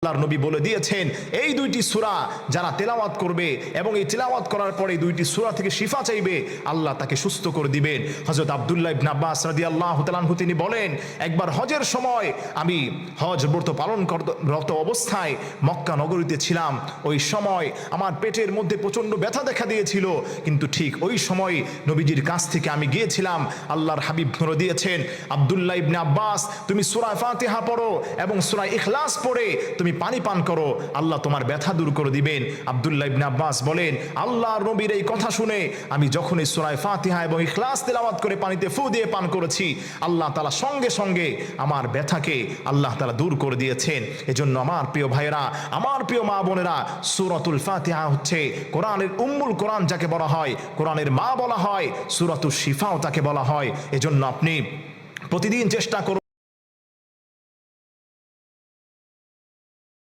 আল্লাহর নবী বলে দিয়েছেন, এই দুইটি সূরা যারা তেলাওয়াত করবে এবং এই তেলাওয়াত করার পরে দুইটি সূরা থেকে শিফা চাইবে, আল্লাহ তাকে সুস্থ করে দিবেন। হযরত আব্দুল্লাহ ইবনে আব্বাস রাদিয়াল্লাহু তাআলাহু তিনি বলেন, একবার হজের সময় আমি হজ ব্রত পালন রত অবস্থায় মক্কা নগরীতে ছিলাম। ওই সময় আমার পেটের মধ্যে প্রচণ্ড ব্যথা দেখা দিয়েছিল। কিন্তু ঠিক ওই সময় নবীজির কাছ থেকে আমি গিয়েছিলাম। আল্লাহর হাবিব ধরে দিয়েছেন, আব্দুল্লাহ ইবনে আব্বাস, তুমি সূরা ফাতিহা পড়ো এবং সূরা ইখলাস পড়ে, তুমি পানি পান করো, আল্লাহ তোমার ব্যথা দূর করে দিবেন। আব্দুল্লাহ ইবনে আব্বাস বলেন, আল্লাহর নবীর এই কথা শুনে আমি যখন এই সূরা ফাতিহা এবং ইখলাস তেলাওয়াত করে পানিতে ফু দিয়ে পান করেছি, আল্লাহ তাআলা সঙ্গে সঙ্গে আমার ব্যথাকে আল্লাহ তাআলা দূর করে দিয়েছেন। এজন্য আমার প্রিয় ভাইয়েরা, আমার প্রিয় মা বোনেরা, সূরাতুল ফাতিহা হচ্ছে কোরআনের উম্মুল কোরআন যাকে বলা হয়, কোরআনের মা বলা হয় সূরাতুল শিফাও তাকে বলা হয়। এজন্য আপনি প্রতিদিন চেষ্টা করুন